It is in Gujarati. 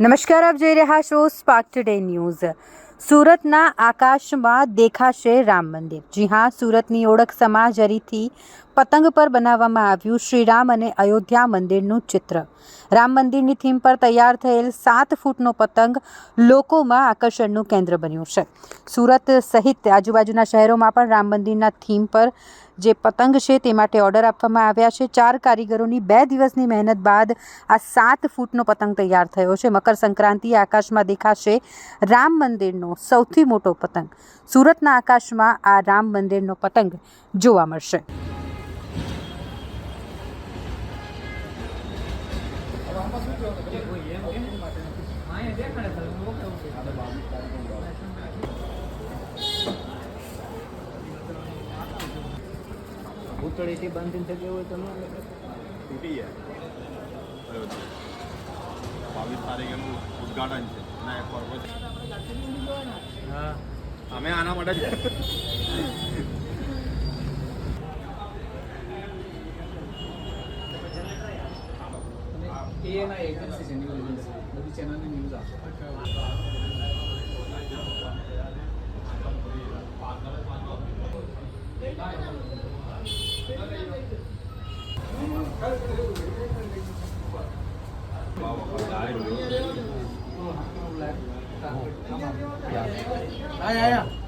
નમસ્કાર, આપ જોઈ રહ્યા છો સ્પાર્ક ટુડે ન્યૂઝ સુરતના આકાશમાં દેખાશે રામ મંદિર. જી હા, સુરતની ઓળખ સમાજરીથી પતંગ પર બનાવવામાં આવ્યું શ્રીરામ અને અયોધ્યા મંદિરનું ચિત્ર. રામ મંદિરની થીમ પર તૈયાર થયેલ સાત ફૂટનો પતંગ લોકોમાં આકર્ષણનું કેન્દ્ર બન્યું છે. સુરત સહિત આજુબાજુના શહેરોમાં પણ રામ મંદિરના થીમ પર જે પતંગ છે તે માટે ઓર્ડર આપવામાં આવ્યા છે. ચાર કારીગરોની બે દિવસની મહેનત બાદ આ સાત ફૂટનો પતંગ તૈયાર થયો છે. મકર સંક્રાંતિ આકાશમાં દેખાશે રામ મંદિરનો સૌથી મોટો પતંગ. સુરતના આકાશમાં આ રામ મંદિરનો પતંગ જોવા મળશે. ભૂતળીથી બાંધીને થતી હોય તો ન તૂટી અયોધ્યા બાવીસ તારીખેનું ઉદઘાટન છે. એ પર્વ. હા. અમે આના માટે જ એના એજન્સી છે ન્યૂઝ એજન્સી બધી ચેનલની ન્યૂઝ Yeah, yeah, yeah.